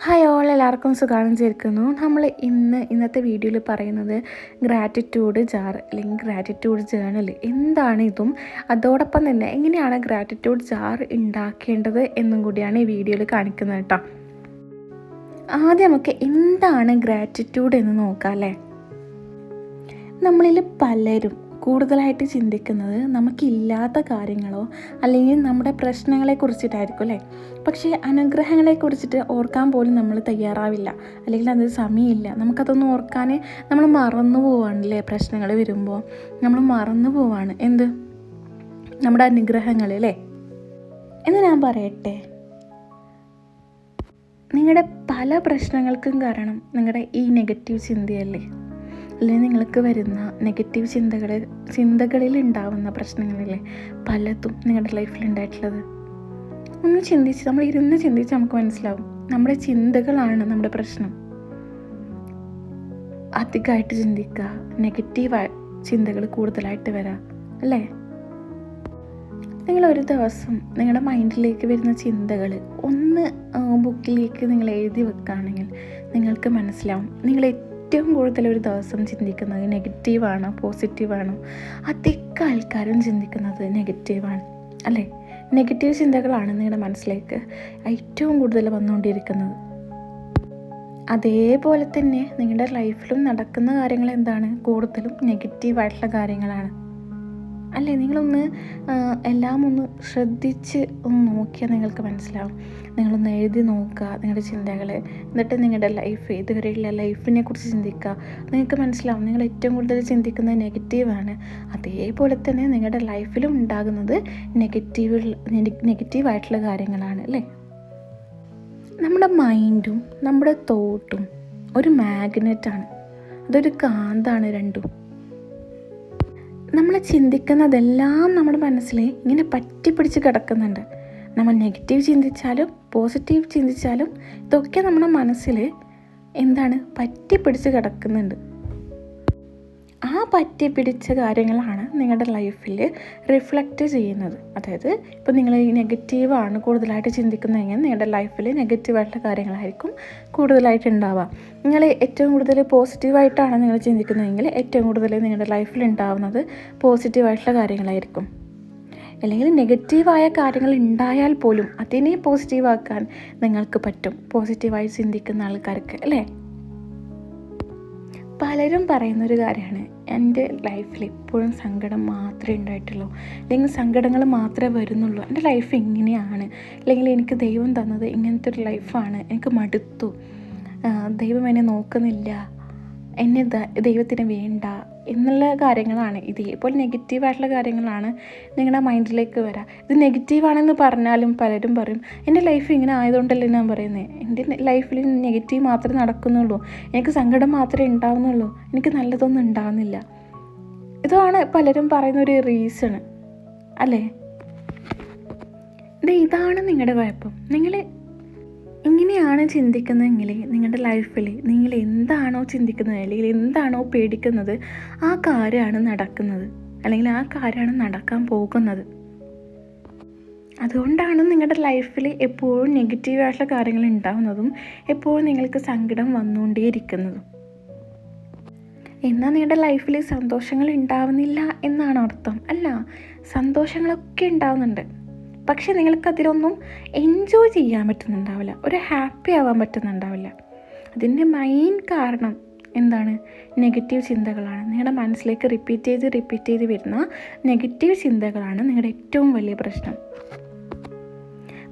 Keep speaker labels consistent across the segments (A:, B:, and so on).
A: Hi all എല്ലാവർക്കും സുഖാണെന്ന് ചേർക്കുന്നു നമ്മൾ ഇന്ന് ഇന്നത്തെ വീഡിയോയിൽ പറയുന്നത് ഗ്രാറ്റിറ്റ്യൂഡ് ജാർ അല്ലെങ്കിൽ ഗ്രാറ്റിറ്റ്യൂഡ് ജേണൽ എന്താണ് ഇതും? അതോടൊപ്പം തന്നെ എങ്ങനെയാണ് ഗ്രാറ്റിറ്റ്യൂഡ് ജാർ ഉണ്ടാക്കേണ്ടത് എന്നും കൂടിയാണ് ഈ വീഡിയോയിൽ കാണിക്കുന്നത് കേട്ടോ. ആദ്യം നമുക്ക് എന്താണ് ഗ്രാറ്റിറ്റ്യൂഡ് എന്ന് നോക്കാം അല്ലേ? നമ്മളിൽ പലരും കൂടുതലായിട്ട് ചിന്തിക്കുന്നത് നമുക്കില്ലാത്ത കാര്യങ്ങളോ അല്ലെങ്കിൽ നമ്മുടെ പ്രശ്നങ്ങളെ കുറിച്ചിട്ടായിരിക്കും അല്ലേ? പക്ഷേ അനുഗ്രഹങ്ങളെ കുറിച്ചിട്ട് ഓർക്കാൻ പോലും നമ്മൾ തയ്യാറാവില്ല. അല്ലെങ്കിൽ അത് സമയമില്ല. നമുക്കതൊന്നും ഓർക്കാൻ നമ്മൾ മറന്നു പോവാണല്ലേ പ്രശ്നങ്ങൾ വരുമ്പോൾ? നമ്മൾ മറന്നു പോവാണ്. എന്ത്? നമ്മുടെ അനുഗ്രഹങ്ങൾ അല്ലേ? എന്ന് ഞാൻ പറയട്ടെ. നിങ്ങളുടെ പല പ്രശ്നങ്ങൾക്കും കാരണം നിങ്ങളുടെ ഈ നെഗറ്റീവ് ചിന്തയല്ലേ? അല്ലെങ്കിൽ നിങ്ങൾക്ക് വരുന്ന നെഗറ്റീവ് ചിന്തകൾ ചിന്തകളിൽ ഉണ്ടാവുന്ന പ്രശ്നങ്ങളിലെ പലതും നിങ്ങളുടെ ലൈഫിൽ ഉണ്ടായിട്ടുള്ളത്. ഒന്ന് ചിന്തിച്ച് നമ്മൾ ഇരുന്ന് ചിന്തിച്ച് നമുക്ക് മനസ്സിലാവും. നമ്മുടെ ചിന്തകളാണ് നമ്മുടെ പ്രശ്നം. അധികമായിട്ട് ചിന്തിക്കുക. നെഗറ്റീവ് ചിന്തകൾ കൂടുതലായിട്ട് വരാം. അല്ലേ? നിങ്ങൾ ഒരു ദിവസം നിങ്ങളുടെ മൈൻഡിലേക്ക് വരുന്ന ചിന്തകൾ ഒന്ന് ബുക്കിലേക്ക് നിങ്ങൾ എഴുതി വെക്കുകയാണെങ്കിൽ നിങ്ങൾക്ക് മനസ്സിലാവും. നിങ്ങൾ ഏറ്റവും കൂടുതൽ ഒരു ദിവസം ചിന്തിക്കുന്നത് നെഗറ്റീവാണോ പോസിറ്റീവാണോ? അധിക ആൾക്കാരും ചിന്തിക്കുന്നത് നെഗറ്റീവാണ്. അല്ലേ? നെഗറ്റീവ് ചിന്തകളാണ് നിങ്ങളുടെ മനസ്സിലേക്ക് ഏറ്റവും കൂടുതൽ വന്നുകൊണ്ടിരിക്കുന്നത്. അതേപോലെ തന്നെ നിങ്ങളുടെ ലൈഫിലും നടക്കുന്ന കാര്യങ്ങൾ എന്താണ്? കൂടുതലും നെഗറ്റീവായിട്ടുള്ള കാര്യങ്ങളാണ്. അല്ലേ നിങ്ങളൊന്ന് എല്ലാം ഒന്ന് ശ്രദ്ധിച്ച് ഒന്ന് നോക്കിയാൽ നിങ്ങൾക്ക് മനസ്സിലാവും. നിങ്ങളൊന്ന് എഴുതി നോക്കുക നിങ്ങളുടെ ചിന്തകൾ എന്നിട്ട് നിങ്ങളുടെ ലൈഫ് ഇതുവരെയുള്ള ലൈഫിനെ കുറിച്ച് ചിന്തിക്കുക. നിങ്ങൾക്ക് മനസ്സിലാവും നിങ്ങൾ ഏറ്റവും കൂടുതൽ ചിന്തിക്കുന്നത് നെഗറ്റീവാണ് അതേപോലെ തന്നെ നിങ്ങളുടെ ലൈഫിലും ഉണ്ടാകുന്നത് നെഗറ്റീവ് നെഗറ്റീവായിട്ടുള്ള കാര്യങ്ങളാണ് അല്ലേ? നമ്മുടെ മൈൻഡും നമ്മുടെ തോട്ടും ഒരു മാഗ്നറ്റാണ് അതൊരു കാന്താണ് രണ്ടും. ചിന്തിക്കുന്നതെല്ലാം നമ്മുടെ മനസ്സിൽ ഇങ്ങനെ പറ്റിപ്പിടിച്ച് കിടക്കുന്നുണ്ട്. നമ്മൾ നെഗറ്റീവ് ചിന്തിച്ചാലും പോസിറ്റീവ് ചിന്തിച്ചാലും ഇതൊക്കെ നമ്മുടെ മനസ്സിൽ എന്താണ് പറ്റിപ്പിടിച്ച് കിടക്കുന്നുണ്ട്. ആ പറ്റി പിടിച്ച കാര്യങ്ങളാണ് നിങ്ങളുടെ ലൈഫിൽ റിഫ്ലക്റ്റ് ചെയ്യുന്നത്. അതായത് ഇപ്പോൾ നിങ്ങൾ ഈ നെഗറ്റീവാണ് കൂടുതലായിട്ട് ചിന്തിക്കുന്നതെങ്കിൽ നിങ്ങളുടെ ലൈഫിൽ നെഗറ്റീവായിട്ടുള്ള കാര്യങ്ങളായിരിക്കും കൂടുതലായിട്ട് ഉണ്ടാവുക. നിങ്ങൾ ഏറ്റവും കൂടുതൽ പോസിറ്റീവായിട്ടാണ് നിങ്ങൾ ചിന്തിക്കുന്നതെങ്കിൽ ഏറ്റവും കൂടുതൽ നിങ്ങളുടെ ലൈഫിൽ ഉണ്ടാവുന്നത് പോസിറ്റീവായിട്ടുള്ള കാര്യങ്ങളായിരിക്കും. അല്ലെങ്കിൽ നെഗറ്റീവായ കാര്യങ്ങൾ ഉണ്ടായാൽ പോലും അതിനെ പോസിറ്റീവാക്കാൻ നിങ്ങൾക്ക് പറ്റും. പോസിറ്റീവായി ചിന്തിക്കുന്ന ആൾക്കാർക്ക് അല്ലേ? പലരും പറയുന്നൊരു കാര്യമാണ് എന്റെ ലൈഫിൽ എപ്പോഴും സങ്കടം മാത്രമേ ഉണ്ടായിട്ടുള്ളൂ. അല്ലെങ്കിൽ സങ്കടങ്ങൾ മാത്രമേ വരുന്നുള്ളൂ. എന്റെ ലൈഫ് ഇങ്ങനെയാണ്. അല്ലെങ്കിൽ എനിക്ക് ദൈവം തന്നത് ഇങ്ങനത്തെ ഒരു ലൈഫാണ്. എനിക്ക് മടുത്തു. ദൈവം എന്നെ നോക്കുന്നില്ല. എന്നെ ദൈവത്തിന് വേണ്ട എന്നുള്ള കാര്യങ്ങളാണ്. ഇതേപോലെ നെഗറ്റീവായിട്ടുള്ള കാര്യങ്ങളാണ് നിങ്ങളുടെ മൈൻഡിലേക്ക് വരാം. ഇത് നെഗറ്റീവാണെന്ന് പറഞ്ഞാലും പലരും പറയും എന്റെ ലൈഫ് ഇങ്ങനെ ആയതുകൊണ്ടല്ലേ ഞാൻ പറയുന്നത് എന്റെ ലൈഫിൽ നെഗറ്റീവ് മാത്രമേ നടക്കുന്നുള്ളൂ. എനിക്ക് സങ്കടം മാത്രമേ ഉണ്ടാവുന്നുള്ളൂ. എനിക്ക് നല്ലതൊന്നും ഉണ്ടാവുന്നില്ല. ഇതാണ് പലരും പറയുന്ന ഒരു റീസൺ അല്ലേ? ഇതാണ് നിങ്ങളുടെ കുഴപ്പം. നിങ്ങൾ ഇങ്ങനെയാണ് ചിന്തിക്കുന്നതെങ്കിൽ നിങ്ങളുടെ ലൈഫിൽ നിങ്ങൾ എന്താണോ ചിന്തിക്കുന്നത് അല്ലെങ്കിൽ എന്താണോ പേടിക്കുന്നത് ആ കാര്യമാണ് നടക്കുന്നത്. അല്ലെങ്കിൽ ആ കാര്യമാണ് നടക്കാൻ പോകുന്നത്. അതുകൊണ്ടാണ് നിങ്ങളുടെ ലൈഫിൽ എപ്പോഴും നെഗറ്റീവായിട്ടുള്ള കാര്യങ്ങൾ ഉണ്ടാകുന്നതും എപ്പോഴും നിങ്ങൾക്ക് സങ്കടം വന്നുകൊണ്ടേയിരിക്കുന്നതും. എന്നാൽ നിങ്ങളുടെ ലൈഫിൽ സന്തോഷങ്ങൾ ഉണ്ടാവുന്നില്ല എന്നാണ് അർത്ഥം. അല്ല സന്തോഷങ്ങളൊക്കെ ഉണ്ടാവുന്നുണ്ട്. പക്ഷെ നിങ്ങൾക്ക് അതിലൊന്നും എൻജോയ് ചെയ്യാൻ പറ്റുന്നുണ്ടാവില്ല. ഒരു ഹാപ്പി ആവാൻ പറ്റുന്നുണ്ടാവില്ല. അതിന്റെ മെയിൻ കാരണം എന്താണ്? നെഗറ്റീവ് ചിന്തകളാണ്. നിങ്ങളുടെ മനസ്സിലേക്ക് റിപ്പീറ്റ് ചെയ്ത് റിപ്പീറ്റ് ചെയ്ത് വരുന്ന നെഗറ്റീവ് ചിന്തകളാണ് നിങ്ങളുടെ ഏറ്റവും വലിയ പ്രശ്നം.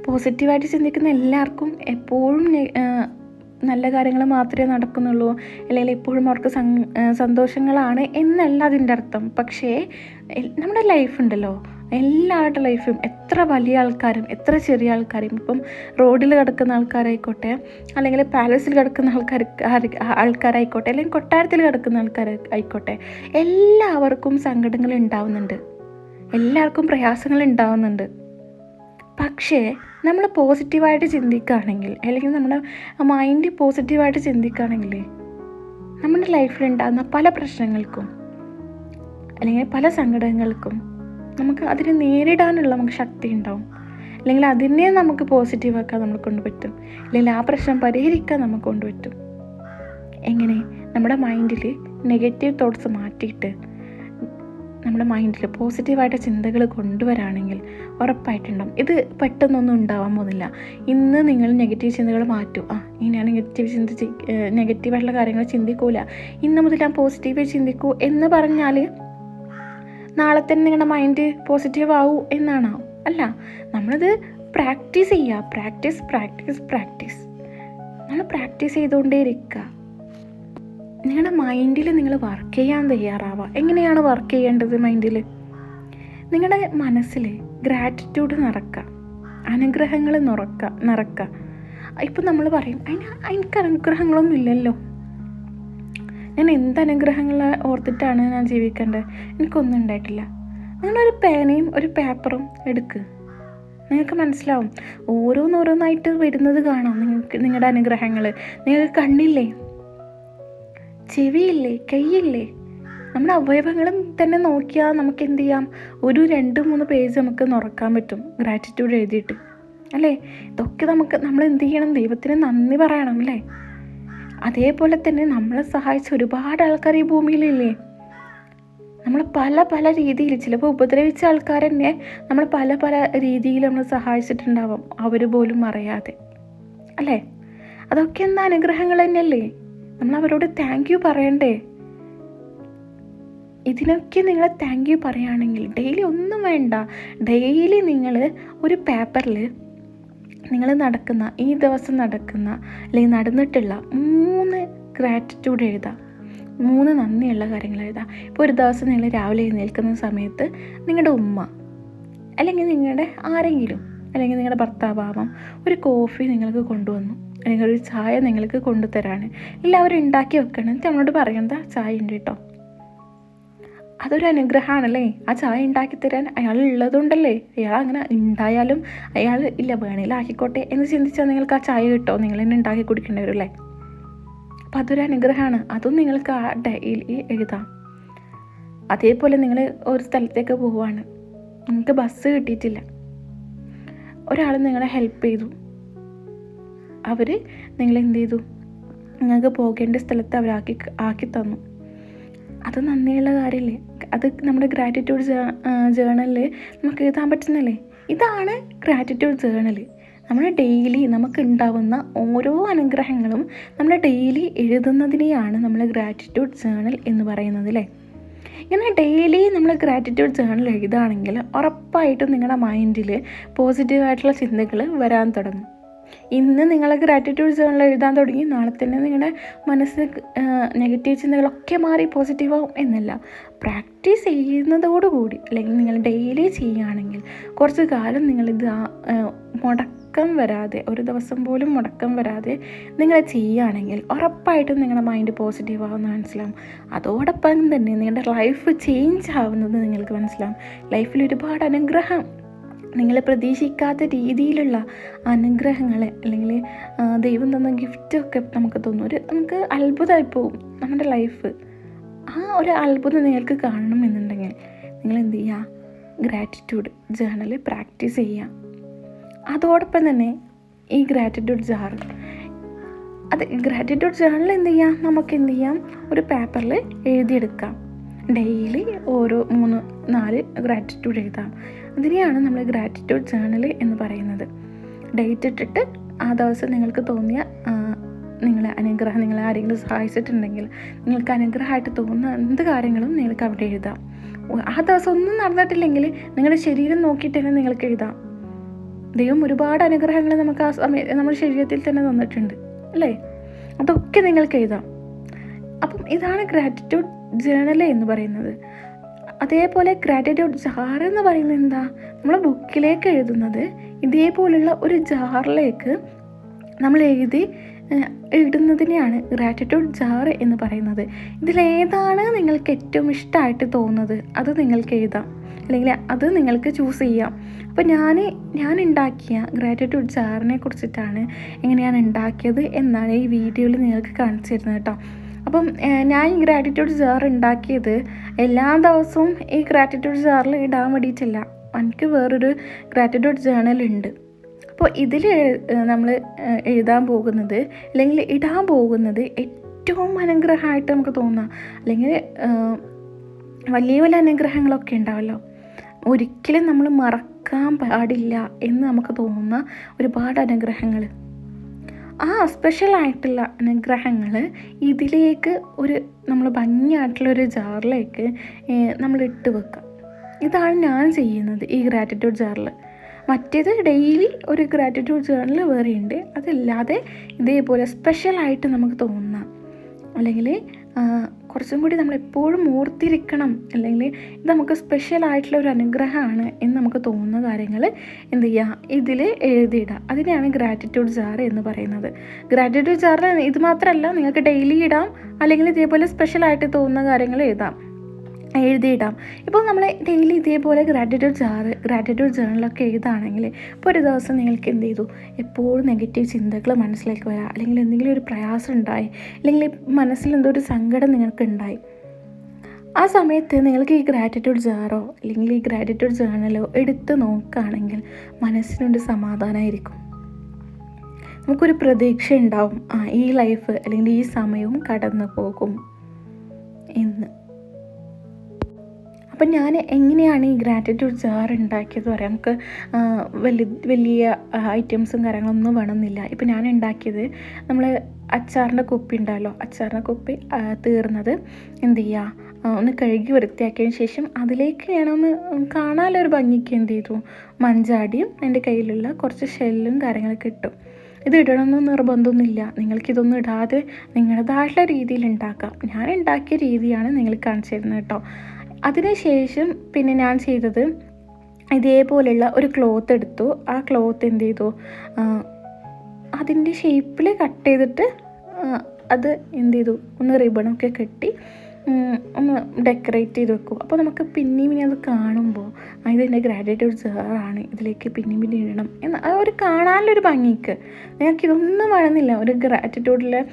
A: പോസിറ്റീവായിട്ട് ചിന്തിക്കുന്ന എല്ലാവർക്കും എപ്പോഴും നല്ല കാര്യങ്ങൾ മാത്രമേ നടക്കുന്നുള്ളൂ. അല്ലെങ്കിൽ എപ്പോഴും അവർക്ക് സന്തോഷങ്ങളാണ് എന്നല്ല അതിന്റെ അർത്ഥം. പക്ഷേ നമ്മുടെ ലൈഫ് ഉണ്ടല്ലോ. എല്ലാവരുടെ ലൈഫും എത്ര വലിയ ആൾക്കാരും എത്ര ചെറിയ ആൾക്കാരും ഇപ്പം റോഡിൽ കിടക്കുന്ന ആൾക്കാരായിക്കോട്ടെ അല്ലെങ്കിൽ പാലസിൽ കിടക്കുന്ന ആൾക്കാർ ആൾക്കാരായിക്കോട്ടെ അല്ലെങ്കിൽ കൊട്ടാരത്തിൽ കിടക്കുന്ന ആൾക്കാർ ആയിക്കോട്ടെ എല്ലാവർക്കും സങ്കടങ്ങൾ ഉണ്ടാവുന്നുണ്ട്. എല്ലാവർക്കും പ്രയാസങ്ങൾ ഉണ്ടാവുന്നുണ്ട്. പക്ഷേ നമ്മൾ പോസിറ്റീവായിട്ട് ചിന്തിക്കുകയാണെങ്കിൽ അല്ലെങ്കിൽ നമ്മുടെ മൈൻഡ് പോസിറ്റീവായിട്ട് ചിന്തിക്കുകയാണെങ്കിൽ നമ്മുടെ ലൈഫിൽ ഉണ്ടാകുന്ന പല പ്രശ്നങ്ങൾക്കും അല്ലെങ്കിൽ പല സങ്കടങ്ങൾക്കും നമുക്ക് അതിനെ നേരിടാനുള്ള നമുക്ക് ശക്തി ഉണ്ടാവും. അല്ലെങ്കിൽ അതിനെ നമുക്ക് പോസിറ്റീവാക്കാൻ നമ്മളെ കൊണ്ട് പറ്റും. അല്ലെങ്കിൽ ആ പ്രശ്നം പരിഹരിക്കാൻ നമുക്ക് കൊണ്ട് പറ്റും. എങ്ങനെ? നമ്മുടെ മൈൻഡിൽ നെഗറ്റീവ് തോട്ട്സ് മാറ്റിയിട്ട് നമ്മുടെ മൈൻഡിൽ പോസിറ്റീവായിട്ട് ചിന്തകൾ കൊണ്ടുവരാണെങ്കിൽ ഉറപ്പായിട്ടുണ്ടാവും. ഇത് പെട്ടെന്നൊന്നും ഉണ്ടാവാൻ പോകുന്നില്ല. ഇന്ന് നിങ്ങൾ നെഗറ്റീവ് ചിന്തകൾ മാറ്റും. ആ ഇനി ഞാൻ നെഗറ്റീവ് ചിന്ത നെഗറ്റീവായിട്ടുള്ള കാര്യങ്ങൾ ചിന്തിക്കൂല. ഇന്ന് മുതൽ ഞാൻ പോസിറ്റീവായി ചിന്തിക്കൂ എന്ന് പറഞ്ഞാൽ നാളെ തന്നെ നിങ്ങളുടെ മൈൻഡ് പോസിറ്റീവ് ആവൂ എന്നാണോ? അല്ല നമ്മളിത് പ്രാക്ടീസ് ചെയ്യുക പ്രാക്ടീസ് പ്രാക്ടീസ് പ്രാക്ടീസ് നമ്മൾ പ്രാക്ടീസ് ചെയ്തുകൊണ്ടേ ഇരിക്കുക നിങ്ങളുടെ മൈൻഡിൽ നിങ്ങൾ വർക്ക് ചെയ്യാൻ തയ്യാറാവുക. എങ്ങനെയാണ് വർക്ക് ചെയ്യേണ്ടത് മൈൻഡിൽ നിങ്ങളുടെ മനസ്സിൽ ഗ്രാറ്റിറ്റ്യൂഡ് നിറക്കുക. അനുഗ്രഹങ്ങൾ നിറക്കുക നിറക്കുക. ഇപ്പം നമ്മൾ പറയും അതിന് എനിക്ക് അനുഗ്രഹങ്ങളൊന്നും ഇല്ലല്ലോ. ഞാൻ എന്ത് അനുഗ്രഹങ്ങൾ ഓർത്തിട്ടാണ് ഞാൻ ജീവിക്കേണ്ടത്? എനിക്കൊന്നും ഉണ്ടായിട്ടില്ല. നിങ്ങളൊരു പേനയും ഒരു പേപ്പറും എടുക്ക്. നിങ്ങൾക്ക് മനസ്സിലാവും. ഓരോന്നോരോന്നായിട്ട് വരുന്നത് കാണാം നിങ്ങൾക്ക് നിങ്ങളുടെ അനുഗ്രഹങ്ങൾ നിങ്ങൾക്ക് കണ്ണില്ലേ? ചെവിയില്ലേ? കൈയില്ലേ? നമ്മുടെ അവയവങ്ങളും തന്നെ നോക്കിയാൽ നമുക്ക് എന്ത് ചെയ്യാം? ഒരു രണ്ട് മൂന്ന് പേജ് നമുക്ക് നുറക്കാൻ പറ്റും. ഗ്രാറ്റിറ്റ്യൂഡ് എഴുതിയിട്ട്. അല്ലേ? ഇതൊക്കെ നമുക്ക് നമ്മൾ എന്ത് ചെയ്യണം? ദൈവത്തിന് നന്ദി പറയണം അല്ലേ? അതേപോലെ തന്നെ നമ്മളെ സഹായിച്ച ഒരുപാട് ആൾക്കാർ ഈ ഭൂമിയിലില്ലേ? നമ്മൾ പല പല രീതിയിൽ ചിലപ്പോൾ ഉപദ്രവിച്ച ആൾക്കാർ തന്നെ നമ്മൾ പല പല രീതിയിൽ നമ്മൾ സഹായിച്ചിട്ടുണ്ടാവും. അവർ പോലും അറിയാതെ. അല്ലേ? അതൊക്കെ എന്താ അനുഗ്രഹങ്ങൾ തന്നെയല്ലേ? നമ്മൾ അവരോട് താങ്ക് യു പറയണ്ടേ? ഇതിനൊക്കെ നിങ്ങൾ താങ്ക് യു പറയുകയാണെങ്കിൽ ഡെയിലി ഒന്നും വേണ്ട. ഡെയിലി നിങ്ങൾ ഒരു പേപ്പറിൽ നിങ്ങൾ നടക്കുന്ന ഈ ദിവസം നടക്കുന്ന അല്ലെങ്കിൽ നടന്നിട്ടുള്ള ഗ്രാറ്റിറ്റ്യൂഡ് എഴുതാം. മൂന്ന് നന്ദിയുള്ള കാര്യങ്ങൾ എഴുതാം. ഇപ്പോൾ ഒരു ദിവസം നിങ്ങൾ രാവിലെ എഴുന്നേൽക്കുന്ന സമയത്ത് നിങ്ങളുടെ ഉമ്മ അല്ലെങ്കിൽ നിങ്ങളുടെ ആരെങ്കിലും അല്ലെങ്കിൽ നിങ്ങളുടെ ഭർത്താവാവാം ഒരു കോഫി നിങ്ങൾക്ക് കൊണ്ടുവന്നു. അല്ലെങ്കിൽ ഒരു ചായ നിങ്ങൾക്ക് കൊണ്ടുതരാണ്. എല്ലാവരും ഉണ്ടാക്കി വെക്കണം. നമ്മളോട് പറയണ്ട ചായ ഉണ്ട് കേട്ടോ. അതൊരു അനുഗ്രഹമാണല്ലേ? ആ ചായ ഉണ്ടാക്കി തരാൻ അയാൾ ഉള്ളതുകൊണ്ടല്ലേ അയാൾ അങ്ങനെ ഉണ്ടായാലും അയാൾ ഇല്ല വേണേലാക്കിക്കോട്ടെ എന്ന് ചിന്തിച്ചാൽ നിങ്ങൾക്ക് ആ ചായ കിട്ടോ? നിങ്ങൾ തന്നെ ഉണ്ടാക്കി കുടിക്കേണ്ടി വരും അല്ലേ? അപ്പം അതൊരു അനുഗ്രഹമാണ്. അതും നിങ്ങൾക്ക് ആ ഡയറിയിൽ എഴുതാം. അതേപോലെ നിങ്ങൾ ഒരു സ്ഥലത്തേക്ക് പോവുകയാണ്. നിങ്ങൾക്ക് ബസ് കിട്ടിയിട്ടില്ല. ഒരാൾ നിങ്ങളെ ഹെൽപ്പ് ചെയ്തു. അവർ നിങ്ങൾ എന്ത് ചെയ്തു? നിങ്ങൾക്ക് പോകേണ്ട സ്ഥലത്ത് അവരാക്കി ആക്കി തന്നു. അത് നന്ദിയുള്ള കാര്യമല്ലേ? അത് നമ്മുടെ ഗ്രാറ്റിറ്റ്യൂഡ് ജേണലിൽ നമുക്ക് എഴുതാൻ പറ്റുന്നല്ലേ ഇതാണ് ഗ്രാറ്റിറ്റ്യൂഡ് ജേണൽ നമ്മൾ ഡെയിലി നമുക്ക് ഉണ്ടാവുന്ന ഓരോ അനുഗ്രഹങ്ങളും നമ്മൾ ഡെയിലി എഴുതുന്നതിനെയാണ് നമ്മൾ ഗ്രാറ്റിറ്റ്യൂഡ് ജേണൽ എന്ന് പറയുന്നത് അല്ലേ ഇങ്ങനെ ഡെയിലി നമ്മൾ ഗ്രാറ്റിറ്റ്യൂഡ് ജേണൽ എഴുതുകയാണെങ്കിൽ ഉറപ്പായിട്ടും നിങ്ങളുടെ മൈൻഡിൽ പോസിറ്റീവായിട്ടുള്ള ചിന്തകൾ വരാൻ തുടങ്ങും. ഇന്ന് നിങ്ങൾ ഗ്രാറ്റിറ്റ്യൂഡ് ജേണൽ എഴുതാൻ തുടങ്ങി നാളെ തന്നെ നിങ്ങളുടെ മനസ്സ് നെഗറ്റീവ് ചിന്തകളൊക്കെ മാറി പോസിറ്റീവാകും എന്നല്ല. പ്രാക്ടീസ് ചെയ്യുന്നതോടുകൂടി അല്ലെങ്കിൽ നിങ്ങൾ ഡെയിലി ചെയ്യുകയാണെങ്കിൽ കുറച്ച് കാലം നിങ്ങളിത് മുടക്കം വരാതെ ഒരു ദിവസം പോലും മുടക്കം വരാതെ നിങ്ങൾ ചെയ്യുകയാണെങ്കിൽ ഉറപ്പായിട്ടും നിങ്ങളുടെ മൈൻഡ് പോസിറ്റീവ് ആവുന്ന മനസ്സിലാവും. അതോടൊപ്പം തന്നെ നിങ്ങളുടെ ലൈഫ് ചേഞ്ച് ആവുന്നത് നിങ്ങൾക്ക് മനസ്സിലാവും. ലൈഫിൽ ഒരുപാട് അനുഗ്രഹം. നിങ്ങൾ പ്രതീക്ഷിക്കാത്ത രീതിയിലുള്ള അനുഗ്രഹങ്ങൾ അല്ലെങ്കിൽ ദൈവം തന്ന ഗിഫ്റ്റൊക്കെ നമുക്ക് തോന്നും. ഒരു നമുക്ക് അത്ഭുതമായി പോവും നമ്മുടെ ലൈഫ് ആ ഒരു അത്ഭുതം നിങ്ങൾക്ക് കാണണം എന്നുണ്ടെങ്കിൽ നിങ്ങൾ എന്ത് ചെയ്യുക? ഗ്രാറ്റിറ്റ്യൂഡ് ജേണൽ പ്രാക്ടീസ് ചെയ്യുക. അതോടൊപ്പം തന്നെ ഈ ഗ്രാറ്റിറ്റ്യൂഡ് ജാർ അത് ഗ്രാറ്റിറ്റ്യൂഡ് ജേണൽ എന്ത് ചെയ്യാം? നമുക്ക് എന്ത് ചെയ്യാം? ഒരു പേപ്പറിൽ എഴുതിയെടുക്കാം. ഡെയിലി ഓരോ മൂന്ന് നാല് ഗ്രാറ്റിറ്റ്യൂഡ് എഴുതാം. അതിനെയാണ് നമ്മൾ ഗ്രാറ്റിറ്റ്യൂഡ് ജേണൽ എന്ന് പറയുന്നത്. ഡേറ്റ് ഇട്ടിട്ട് ആ ദിവസം നിങ്ങൾക്ക് തോന്നിയ നിങ്ങളെ അനുഗ്രഹം നിങ്ങളെ ആരെങ്കിലും സഹായിച്ചിട്ടുണ്ടെങ്കിൽ നിങ്ങൾക്ക് അനുഗ്രഹമായിട്ട് തോന്നുന്ന എന്ത് കാര്യങ്ങളും നിങ്ങൾക്ക് അവിടെ എഴുതാം. ആ ദിവസം ഒന്നും നടന്നിട്ടില്ലെങ്കിൽ നിങ്ങളുടെ ശരീരം നോക്കിയിട്ട് തന്നെ നിങ്ങൾക്ക് എഴുതാം. ദൈവം ഒരുപാട് അനുഗ്രഹങ്ങൾ നമുക്ക് ആ സമയം നമ്മുടെ ശരീരത്തിൽ തന്നെ തന്നിട്ടുണ്ട് അല്ലേ? അതൊക്കെ നിങ്ങൾക്ക് എഴുതാം. അപ്പം ഇതാണ് ഗ്രാറ്റിറ്റ്യൂഡ് ജേണൽ എന്ന് പറയുന്നത്. അതേപോലെ ഗ്രാറ്റിറ്റ്യൂഡ് ജാർ എന്ന് പറയുന്നത് എന്താ? നമ്മൾ ബുക്കിലേക്ക് എഴുതുന്നത് ഇതേപോലുള്ള ഒരു ജാറിലേക്ക് നമ്മൾ എഴുതി ഇടുന്നതിനെയാണ് ഗ്രാറ്റിറ്റ്യൂഡ് ജാർ എന്ന് പറയുന്നത്. ഇതിലേതാണ് നിങ്ങൾക്ക് ഏറ്റവും ഇഷ്ടമായിട്ട് തോന്നുന്നത്? അത് നിങ്ങൾക്ക് എഴുതാം. അല്ലെങ്കിൽ അത് നിങ്ങൾക്ക് ചൂസ് ചെയ്യാം. അപ്പോൾ ഞാൻ ഞാൻ ഉണ്ടാക്കിയ ഗ്രാറ്റിറ്റ്യൂഡ് ജാറിനെ കുറിച്ചിട്ടാണ് എങ്ങനെയാണ് ഉണ്ടാക്കിയത് എന്നാണ് ഈ വീഡിയോയിൽ നിങ്ങൾക്ക് കാണിച്ചു തരുന്നത് കേട്ടോ അപ്പം ഞാൻ ഈ ഗ്രാറ്റിറ്റ്യൂഡ് ജാർ ഉണ്ടാക്കിയത് എല്ലാ ദിവസവും ഈ ഗ്രാറ്റിറ്റ്യൂഡ് ജാറിൽ ഇടാൻ വേണ്ടിയിട്ടില്ല. എനിക്ക് വേറൊരു ഗ്രാറ്റിറ്റ്യൂഡ് ജേണൽ ഉണ്ട്. അപ്പോൾ ഇതിൽ നമ്മൾ എഴുതാൻ പോകുന്നത് അല്ലെങ്കിൽ ഇടാൻ പോകുന്നത് ഏറ്റവും അനുഗ്രഹമായിട്ട് നമുക്ക് തോന്നാം. അല്ലെങ്കിൽ വലിയ വലിയ അനുഗ്രഹങ്ങളൊക്കെ ഉണ്ടാവല്ലോ. ഒരിക്കലും നമ്മൾ മറക്കാൻ പാടില്ല എന്ന് നമുക്ക് തോന്നുന്ന ഒരുപാട് അനുഗ്രഹങ്ങൾ. ആ സ്പെഷ്യൽ ആയിട്ടുള്ള അനുഗ്രഹങ്ങൾ ഇതിലേക്ക് ഒരു നമ്മൾ ഭംഗിയായിട്ടുള്ള ഒരു ജാറിലേക്ക് നമ്മൾ ഇട്ട് വെക്കുക. ഇതാണ് ഞാൻ ചെയ്യുന്നത് ഈ ഗ്രാറ്റിറ്റ്യൂഡ് ജാറിൽ മറ്റേത് ഡെയിലി ഒരു ഗ്രാറ്റിറ്റ്യൂഡ് ജേർണൽ ഉണ്ട്. അതല്ലാതെ ഇതേപോലെ സ്പെഷ്യലായിട്ട് നമുക്ക് തോന്നുന്ന അല്ലെങ്കിൽ കുറച്ചും കൂടി നമ്മൾ എപ്പോഴും ഓർത്തിരിക്കണം. അല്ലെങ്കിൽ ഇത് നമുക്ക് സ്പെഷ്യൽ ആയിട്ടുള്ള ഒരു അനുഗ്രഹമാണ് എന്ന് നമുക്ക് തോന്നുന്ന കാര്യങ്ങൾ എന്ത് ചെയ്യുക? ഇതിൽ എഴുതിയിടുക. അതിനെയാണ് ഗ്രാറ്റിറ്റ്യൂഡ് ജാർ എന്ന് പറയുന്നത്. ഗ്രാറ്റിറ്റ്യൂഡ് ജാറിൽ ഇത് മാത്രമല്ല നിങ്ങൾക്ക് ഡെയിലി ഇടാം. അല്ലെങ്കിൽ ഇതേപോലെ സ്പെഷ്യലായിട്ട് തോന്നുന്ന കാര്യങ്ങൾ എഴുതാം. എഴുതിയിടാം. ഇപ്പോൾ നമ്മൾ ഡെയിലി ഇതേപോലെ ഗ്രാറ്റിറ്റ്യൂഡ് ജാറ് ഗ്രാറ്റിറ്റ്യൂഡ് ജേണലൊക്കെ എഴുതാണെങ്കിൽ ഇപ്പോൾ ഒരു ദിവസം നിങ്ങൾക്ക് എന്ത് ചെയ്തു? എപ്പോഴും നെഗറ്റീവ് ചിന്തകൾ മനസ്സിലേക്ക് വരാം. അല്ലെങ്കിൽ എന്തെങ്കിലും ഒരു പ്രയാസം ഉണ്ടായി. അല്ലെങ്കിൽ മനസ്സിൽ എന്തോ ഒരു സങ്കടം നിങ്ങൾക്ക് ഉണ്ടായി. ആ സമയത്ത് നിങ്ങൾക്ക് ഈ ഗ്രാറ്റിറ്റ്യൂഡ് ജാറോ അല്ലെങ്കിൽ ഈ ഗ്രാറ്റിറ്റ്യൂഡ് ജേണലോ എടുത്ത് നോക്കുകയാണെങ്കിൽ മനസ്സിനൊരു സമാധാനമായിരിക്കും. നമുക്കൊരു പ്രതീക്ഷ ഉണ്ടാവും. ആ ഈ ലൈഫ് അല്ലെങ്കിൽ ഈ സമയവും കടന്നു പോകും എന്ന്. അപ്പം ഞാൻ എങ്ങനെയാണ് ഈ ഗ്രാറ്റിറ്റ്യൂഡ് ജാർ ഉണ്ടാക്കിയത് പറയാം? നമുക്ക് വലിയ വലിയ ഐറ്റംസും കാര്യങ്ങളൊന്നും വേണമെന്നില്ല. ഇപ്പം ഞാൻ ഉണ്ടാക്കിയത് നമ്മൾ അച്ചാറിന്റെ കുപ്പി ഉണ്ടല്ലോ അച്ചാറിന്റെ കുപ്പി തീർന്നത് എന്ത് ചെയ്യുക? ഒന്ന് കഴുകി വൃത്തിയാക്കിയതിന് ശേഷം അതിലേക്ക് ഞാനൊന്ന് കാണാനൊരു ഭംഗിക്ക് എന്ത് ചെയ്തു? മഞ്ചാടിയും എന്റെ കയ്യിലുള്ള കുറച്ച് ഷെല്ലും കാര്യങ്ങളൊക്കെ ഇട്ടും. ഇത് ഇടണമെന്ന് നിർബന്ധമൊന്നുമില്ല. നിങ്ങൾക്കിതൊന്നും ഇടാതെ നിങ്ങളുടേതായിട്ടുള്ള രീതിയിൽ ഉണ്ടാക്കാം. ഞാൻ ഉണ്ടാക്കിയ രീതിയാണ് നിങ്ങൾ കാണിച്ചു തരുന്നത് കേട്ടോ. അതിനുശേഷം പിന്നെ ഞാൻ ചെയ്തത് ഇതേപോലെയുള്ള ഒരു ക്ലോത്ത് എടുത്തു. ആ ക്ലോത്ത് എന്ത് ചെയ്തു? അതിന്റെ ഷേപ്പിൽ കട്ട് ചെയ്തിട്ട് അത് എന്ത് ചെയ്തു? ഒന്ന് റിബണൊക്കെ കെട്ടി ഒന്ന് ഡെക്കറേറ്റ് ചെയ്ത് വെക്കും. അപ്പോൾ നമുക്ക് പിന്നെയും പിന്നെ അത് കാണുമ്പോൾ ഇത് എന്റെ ഗ്രാജുവേറ്റ് സാറാണ് ഇതിലേക്ക് പിന്നെയും പിന്നെ ഇടണം എന്ന് ആ ഒരു കാണാനുള്ളൊരു ഭംഗിക്ക്. ഞങ്ങൾക്ക് ഇതൊന്നും വഴന്നില്ല ഒരു ഗ്രാറ്റിറ്റ്യൂഡിൽ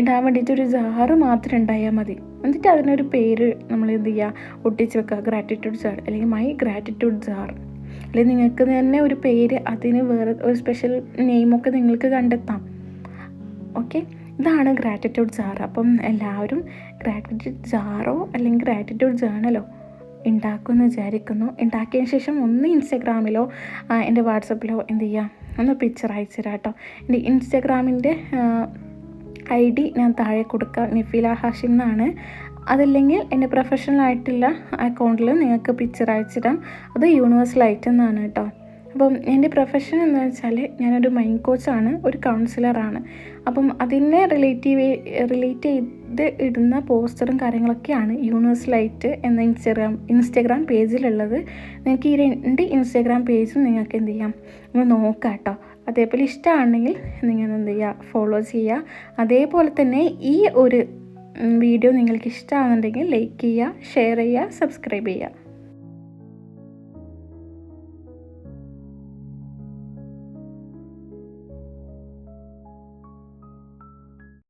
A: ഇടാൻ വേണ്ടിയിട്ട് ഒരു ജാറ് മാത്രം ഉണ്ടായാൽ മതി. എന്നിട്ട് അതിനൊരു പേര് നമ്മൾ എന്ത് ചെയ്യുക? ഒട്ടിച്ച് വെക്കുക. ഗ്രാറ്റിറ്റ്യൂഡ് ജാർ അല്ലെങ്കിൽ മൈ ഗ്രാറ്റിറ്റ്യൂഡ് ജാർ അല്ലെങ്കിൽ നിങ്ങൾക്ക് തന്നെ ഒരു പേര് അതിന് വേറെ ഒരു സ്പെഷ്യൽ നെയിമൊക്കെ നിങ്ങൾക്ക് കണ്ടെത്താം. ഓക്കെ ഇതാണ് ഗ്രാറ്റിറ്റ്യൂഡ് ജാർ അപ്പം എല്ലാവരും ഗ്രാറ്റിറ്റ്യൂഡ് ജാറോ അല്ലെങ്കിൽ ഗ്രാറ്റിറ്റ്യൂഡ് ജേണലോ ഉണ്ടാക്കുമെന്ന് വിചാരിക്കുന്നു. ഉണ്ടാക്കിയതിന് ശേഷം ഒന്ന് ഇൻസ്റ്റഗ്രാമിലോ എന്റെ വാട്സപ്പിലോ എന്ത് ചെയ്യുക ഒന്ന് പിക്ചർ അയച്ചു തരാം കേട്ടോ എന്റെ ഇൻസ്റ്റഗ്രാമിന്റെ ഐ ഡി ഞാൻ താഴെ കൊടുക്കാം. നിഫില ഹാഷിം എന്നാണ്. അതല്ലെങ്കിൽ എന്റെ പ്രൊഫഷണൽ ആയിട്ടുള്ള അക്കൗണ്ടിൽ നിങ്ങൾക്ക് പിക്ചർ അയച്ചിടാം അത് യൂണിവേഴ്സൽ ഐറ്റം എന്നാണ് കേട്ടോ അപ്പം എന്റെ പ്രൊഫഷൻ എന്ന് വെച്ചാൽ ഞാനൊരു മൈൻഡ് കോച്ചാണ് ഒരു കൗൺസിലറാണ് അപ്പം അതിനെ റിലേറ്റീവ് റിലേറ്റ് ചെയ്ത് ഇടുന്ന പോസ്റ്ററും കാര്യങ്ങളൊക്കെയാണ് യൂണിവേഴ്സലൈറ്റ് എന്ന ഇൻസ്റ്റഗ്രാം ഇൻസ്റ്റഗ്രാം പേജിലുള്ളത് നിങ്ങൾക്ക് ഈ രണ്ട് ഇൻസ്റ്റഗ്രാം പേജും നിങ്ങൾക്ക് എന്ത് ചെയ്യാം? ഒന്ന് നോക്കാം കേട്ടോ അതേപോലെ ഇഷ്ടമാണെങ്കിൽ നിങ്ങൾ എന്ത് ചെയ്യുക ഫോളോ ചെയ്യുക അതേപോലെ തന്നെ ഈ ഒരു വീഡിയോ നിങ്ങൾക്ക് ഇഷ്ടമാകുന്നുണ്ടെങ്കിൽ ലൈക്ക് ചെയ്യുക ഷെയർ ചെയ്യുക സബ്സ്ക്രൈബ് ചെയ്യുക